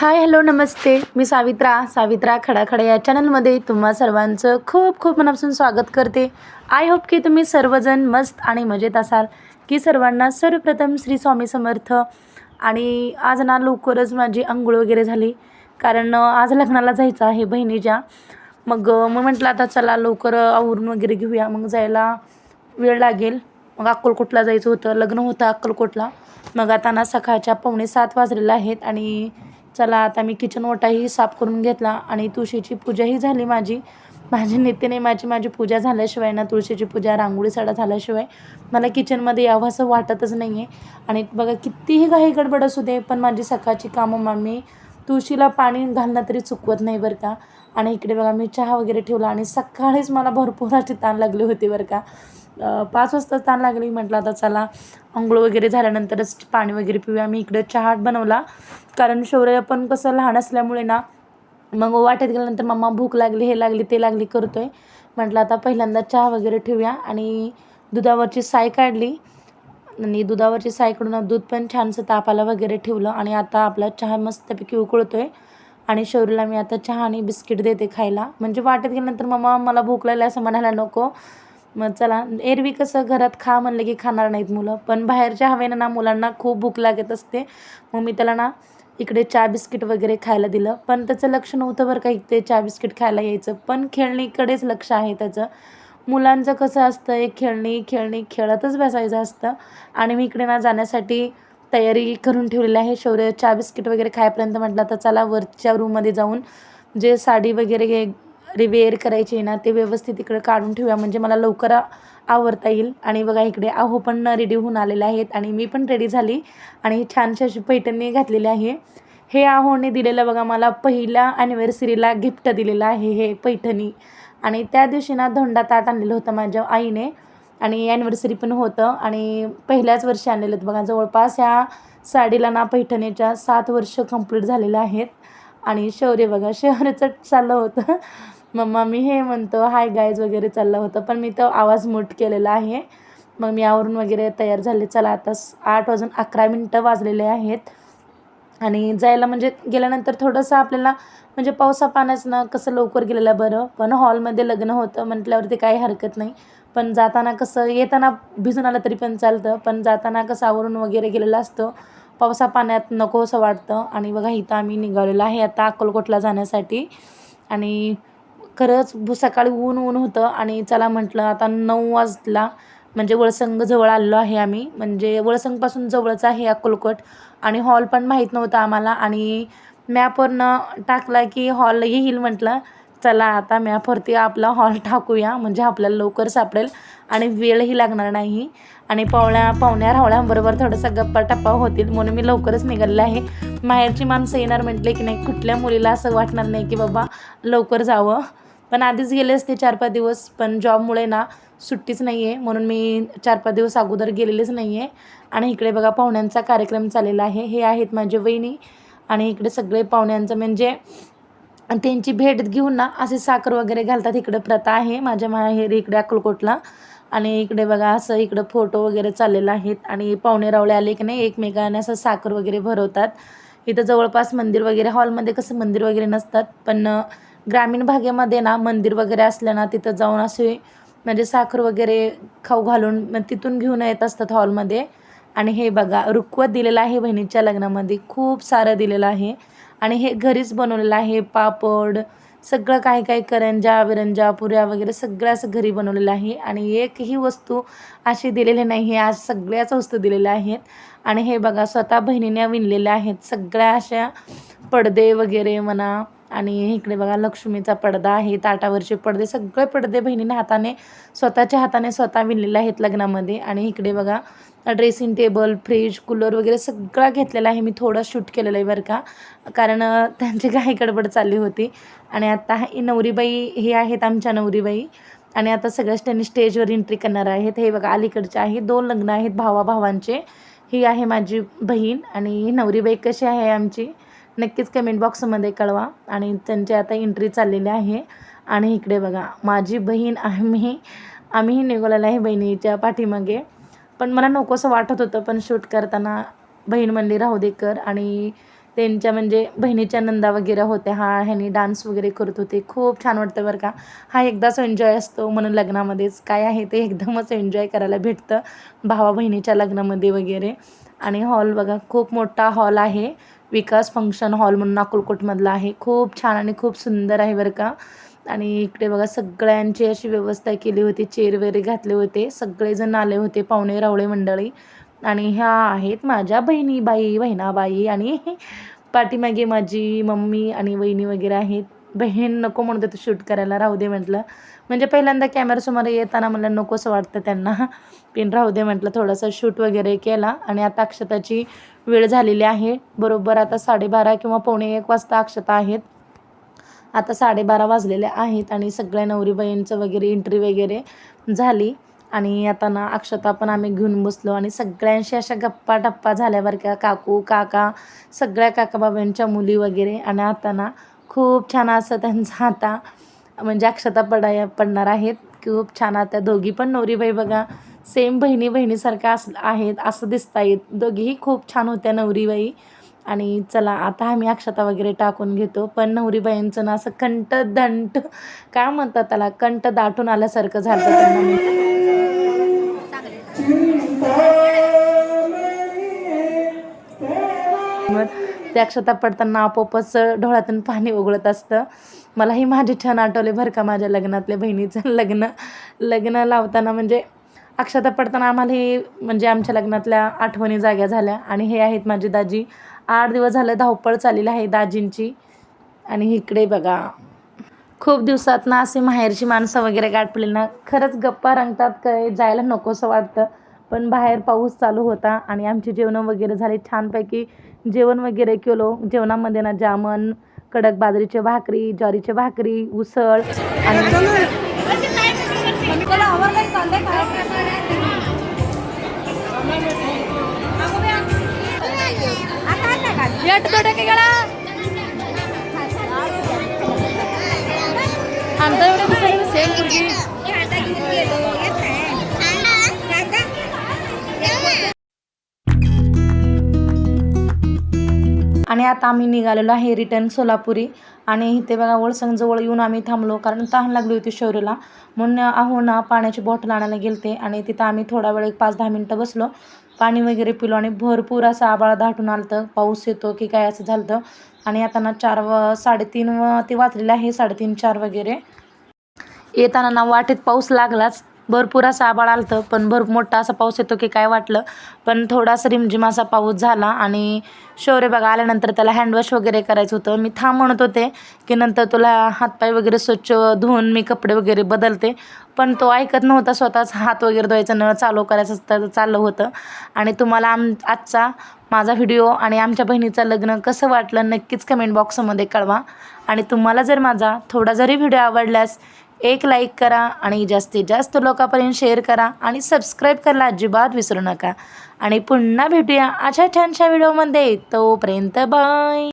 Hi hello नमस्ते. मी सावित्रा सावित्रा खडाखडा या चॅनलमध्ये तुम्हा सर्वांचं खूप खूप मनापासून स्वागत करते. आय होप की तुम्ही सर्वजण मस्त आणि मजेत असाल. की सर्वांना सर्वप्रथम श्री स्वामी समर्थ. आणि आज ना लवकरच माझी आंघोळ वगैरे झाली. कारण आज लग्नाला जायचं आहे बहिणीच्या. मग मग म्हटलं आता चला लवकर आवरून वगैरे घेऊया. मग जायला वेळ लागेल. मग अक्कलकोटला जायचं होतं. लग्न होतं अक्कलकोटला. मग आता ना सकाळच्या पावणे सात वाजलेलं आहेत आणि चला आता मी किचन ओटाही साफ करून घेतला आणि तुळशीची पूजाही झाली माझी. माझी नित्यने माझी माझी पूजा झाल्याशिवाय ना तुळशीची पूजा रांगोळी सडा झाल्याशिवाय मला किचनमध्ये यावं असं वाटतच नाही आहे आणि बघा कितीही काही गडबड असू दे पण माझी सकाळची कामं मम्मी तुळशीला पाणी घालणं तरी चुकवत नाही बरं का. आणि इकडे बघा मी चहा वगैरे ठेवला आणि सकाळीच मला भरपूर अशी ताण लागली होती बरं का. पाच वाजता ताण लागली म्हटलं आता चला आंघोळ वगैरे झाल्यानंतरच पाणी वगैरे पिऊया. मी इकडे चहा बनवला कारण शौर्य पण कसं लहान असल्यामुळे ना मग वाटेत गेल्यानंतर मम्मा भूक लागली हे लागली ते लागली करतोय. म्हटलं आता पहिल्यांदा चहा वगैरे ठेवूया आणि दुधावरची साय काढली. आणि दुधावरची साय दूध पण छानसं तापाला वगैरे ठेवलं आणि आता आपला चहा मस्तपैकी उकळतो आहे आणि शौरीला मी आता चहा आणि बिस्किट देते खायला. म्हणजे वाटत गेल्यानंतर मम्मा मला भूक लागली असं म्हणायला नको. मग चला एरवी कसं घरात खा म्हणलं की खाणार नाहीत मुलं. पण बाहेरच्या हवेनं ना मुलांना खूप भूक लागत असते. मग मी त्याला ना इकडे चहा बिस्किट वगैरे खायला दिलं. पण त्याचं लक्ष नव्हतं बरं का ते चहा बिस्किट खायला यायचं. पण खेळणीकडेच लक्ष आहे त्याचं. मुलांचं कसं असतं एक खेळणी खेळणी खेळतच बसायचं असतं. आणि मी इकडे ना जाण्यासाठी तयारी करून ठेवलेली आहे. शौर्य चहा बिस्किट वगैरे खायपर्यंत म्हटलं तर चला वरच्या रूममध्ये जाऊन जे साडी वगैरे रिवेअर करायची आहे ना ते व्यवस्थित इकडे काढून ठेवूया. म्हणजे मला लवकर आवडता आवरता येईल. आणि बघा इकडे आहो पण रेडी होऊन आलेले आहेत. आणि मी पण रेडी झाली. आणि छानशी अशी पैठणी घातलेली आहे. हे आहोने दिलेलं बघा मला पहिल्या ॲनिव्हर्सरीला गिफ्ट दिलेलं आहे हे पैठणी. आणि त्या दिवशी ना धोंडा ताट आणलेलं होतं माझ्या आईने. आणि ॲनिव्हर्सरी पण होतं आणि पहिल्याच वर्षी आणलेलं होतं. बघा जवळपास ह्या साडीला ना पैठणीच्या सात वर्ष कंप्लीट झालेलं आहेत. आणि शौर्य बघा शौर्यचं चाललं होतं. मम्मा मी हे म्हणतो हाय गायज वगैरे चाललं होतं. पण मी तो आवाज मूट केलेला आहे. मग मी आवरून वगैरे तयार झाले. चला आता आठ वाजून अकरा मिनटं वाजलेले आहेत. आणि जायला म्हणजे गेल्यानंतर थोडंसं आपल्याला म्हणजे पावसा पाण्याचं ना कसं लवकर गेलेलं बरं. पण हॉलमध्ये लग्न होतं म्हटल्यावरती काही हरकत नाही. पण जाताना कसं येताना भिजून आलं तरी पण चालतं. पण जाताना कसं आवरून वगैरे गेलेलं असतं. पावसा पाण्यात नको असं वाटतं. आणि बघा इथं आम्ही निघालेलो आहे आता अक्कलकोटला जाण्यासाठी. आणि खरंच भू सकाळी ऊन ऊन होतं. आणि चला म्हटलं आता नऊ वाजला. म्हणजे वळसंग जवळ आलेलो आहे आम्ही. म्हणजे वळसंगपासून जवळच आहे अक्कलकोट आणि हॉल पण माहीत नव्हता आम्हाला. आणि मॅपवरनं टाकला की हॉल येईल म्हटलं चला आता मॅपवरती आपला हॉल टाकूया. म्हणजे आपल्याला लवकर सापडेल. आणि वेळही लागणार नाही. आणि पावण्या पाहुण्या रावळ्यांबरोबर थोडासा गप्पा टप्पा होतील म्हणून मी लवकरच निघाले आहे. माहेरची माणसं येणार म्हटले की नाही कुठल्या मुलीला असं वाटणार नाही की बाबा लवकर जावं. पण आधीच गेले असते चार पाच दिवस. पण जॉबमुळे ना सुट्टीच नाही आहे म्हणून मी चार पाच दिवस अगोदर गेलेलेच नाही आहे आणि इकडे बघा पाहुण्यांचा कार्यक्रम चाललेला आहे. हे आहेत माझे वहिनी. आणि इकडे सगळे पाहुण्यांचं म्हणजे त्यांची भेट घेऊन ना असे साखर वगैरे घालतात. इकडे प्रथा आहे माझ्या माहेर इकडे अक्कलकोटला. आणि इकडे बघा असं इकडं फोटो वगैरे चाललेला आहेत. आणि पाहुणे रावळे आले की नाही एकमेकांना असं साखर वगैरे भरवतात. इथं जवळपास मंदिर वगैरे हॉलमध्ये कसं मंदिर वगैरे नसतात. पण ग्रामीण भागेमध्ये ना मंदिर वगैरे असलं ना तिथं जाऊन असे म्हणजे साखर वगैरे खाऊ घालून मग तिथून घेऊन येत असतात हॉलमध्ये. आणि हे बघा रुखवत दिलेलं आहे बहिणीच्या लग्नामध्ये. खूप सारं दिलेलं आहे. आणि हे घरीच बनवलेलं आहे पापड सगळं काही काही करंजा विरंजा पुऱ्या वगैरे सगळं असं घरी बनवलेलं आहे. आणि एकही वस्तू अशी दिलेली नाही आज सगळ्याच वस्तू दिलेल्या आहेत. आणि हे बघा स्वतः बहिणीने विणलेल्या आहेत. सगळ्या अशा पडदे वगैरे म्हणा आणि इकडे बघा लक्ष्मीचा पडदा आहे ताटावरचे पडदे सगळे पडदे बहिणीने हाताने स्वतःच्या हाताने स्वतः विणलेले आहेत लग्नामध्ये. आणि इकडे बघा ड्रेसिंग टेबल फ्रीज कूलर वगैरे सगळा घेतलेला आहे. मी थोडं शूट केलेलं आहे बरं का. कारण त्यांची काही गडबड चालली होती. आणि आता ही नवरीबाई हे आहेत आमच्या नवरीबाई. आणि आता सगळ्याच त्यांनी स्टेजवर एंट्री करणार आहेत. हे बघा अलीकडचे आहे दोन लग्न आहेत भावा भावांचे ही आहे माझी बहीण आणि नवरीबाई कशी आहे आमची? नक्कीच कमेंट बॉक्समध्ये कळवा. आणि त्यांची आता एंट्री चाललेली आहे. आणि इकडे बघा माझी बहीण आम्ही आम्हीही निघालेलं आहे बहिणीच्या पाठीमागे. पण मला नकोसं वाटत होतं पण शूट करताना बहीण म्हणली राहू दे कर. आणि त्यांच्या म्हणजे बहिणीच्या नंदा वगैरे होत्या हा ह्यानी डान्स वगैरे करत होते. खूप छान वाटतं बरं का. हा एकदाच एन्जॉय असतो म्हणून लग्नामध्येच. काय आहे ते एकदमच एन्जॉय करायला भेटतं. भावा बहिणीच्या लग्नामध्ये वगैरे. आणि हॉल बघा खूप मोठा हॉल आहे. विकास फंक्शन हॉल म्हणून अकोलकोटमधला आहे. खूप छान आणि खूप सुंदर आहे बरं का. आणि इकडे बघा सगळ्यांची अशी व्यवस्था केली होती. चेअर वगैरे घातले होते. सगळेजण आले होते पाहुणे रावळे मंडळी. आणि ह्या आहेत माझ्या बहिणी बाई बहिणाबाई आणि पाठीमागे माझी मम्मी आणि वहिनी वगैरे आहेत. बहीण नको म्हणत होते शूट करायला राहू दे म्हटलं. म्हणजे पहिल्यांदा कॅमेरासमोर येताना मला नकोसं वाटतं त्यांना. पिन राहू दे म्हटलं थोडंसं शूट वगैरे केला. आणि आता अक्षताची वेळ झालेली आहे. बरोबर आता साडेबारा किंवा पावणे एक वाजता अक्षता आहेत. आता साडेबारा वाजलेले आहेत आणि सगळ्या नवरी बहीणचं वगैरे एंट्री वगैरे झाली. आणि आता ना अक्षता पण आम्ही घेऊन बसलो आणि सगळ्यांशी अशा गप्पा टप्पा झाल्यावर का काकू काका सगळ्या काकाबाबांच्या मुली वगैरे. आणि आता ना खूप छान असं त्यांचा आता म्हणजे अक्षता पडाय पडणार आहेत. खूप छान आता दोघी पण नवरीबाई बघा सेम बहिणी बहिणीसारख्या अस आहेत असं दिसता येत दोघीही खूप छान होत्या नवरीबाई आणि चला आता आम्ही अक्षता वगैरे टाकून घेतो. पण नवरीबाईंचं ना असं कंठ दंट काय म्हणतात त्याला कंठ दाटून आल्यासारखं झालं त्यांना त्या अक्षता पडताना आपोआपच डोळ्यातून पाणी उघळत असतं. मलाही माझे छान आठवले बरं का माझ्या लग्नातल्या बहिणीचं लग्न. लग्न लावताना म्हणजे अक्षता पडताना आम्हाला हे म्हणजे आमच्या लग्नातल्या आठवणी जाग्या झाल्या. आणि हे आहेत माझे दाजी. आठ दिवस झालं धावपळ चाललेली आहे दाजींची. आणि इकडे बघा. खूप दिवसात ना असे माहेरची माणसं वगैरे गाठपले ना खरंच गप्पा रंगतात काय जायला नकोसं वाटतं. पण बाहेर पाऊस चालू होता आणि आमची जेवणं वगैरे झाली छानपैकी. जेवण वगैरे केलो. जेवणामध्ये ना जामन कडक बाजरीची भाकरी ज्वारीची भाकरी उसळ आणि आणि आता आम्ही निघालेलो आहे रिटर्न सोलापुरी. आणि इथे बघा वळसंगजवळ येऊन आम्ही थांबलो कारण तहान लागली होती शौर्यला म्हणून आहो ना पाण्याची बॉटल आणायला गेलते आणि तिथं आम्ही थोडा वेळ एक पाच दहा मिनटं बसलो. पाणी वगैरे पिलो आणि भरपूर असं आबाळा दाटून आलं पाऊस येतो की काय असं झालं आणि आता ना चार व साडेतीन व ते वाचलेलं आहे साडेतीन चार वगैरे. येताना ना वाटेत पाऊस लागलाच. भरपूर असं आबाळ आलं होतं पण भर मोठा असा पाऊस येतो की काय वाटलं? पण थोडासा रिमझिम असा पाऊस झाला आणि शौर्य बघा आल्यानंतर त्याला हँडवॉश वगैरे करायचं होतं. मी थांब म्हणत होते की नंतर तुला हातपाय वगैरे स्वच्छ धुवून मी कपडे वगैरे बदलते. पण तो ऐकत नव्हता स्वतःच हात वगैरे धुवायचं नळ चालू करायचं असतं चाललं होतं. आणि तुम्हाला आम आजचा माझा व्हिडिओ आणि आमच्या बहिणीचं लग्न कसं वाटलं नक्कीच कमेंट बॉक्समध्ये कळवा. आणि तुम्हाला जर माझा थोडा जरी व्हिडिओ आवडल्यास एक लाईक करा आणि जास्तीत जास्त लोकांपर्यंत शेअर करा आणि सबस्क्राईब करायला अजिबात विसरू नका. आणि पुन्हा भेटूया अशा छानशा व्हिडिओमध्ये तोपर्यंत बाय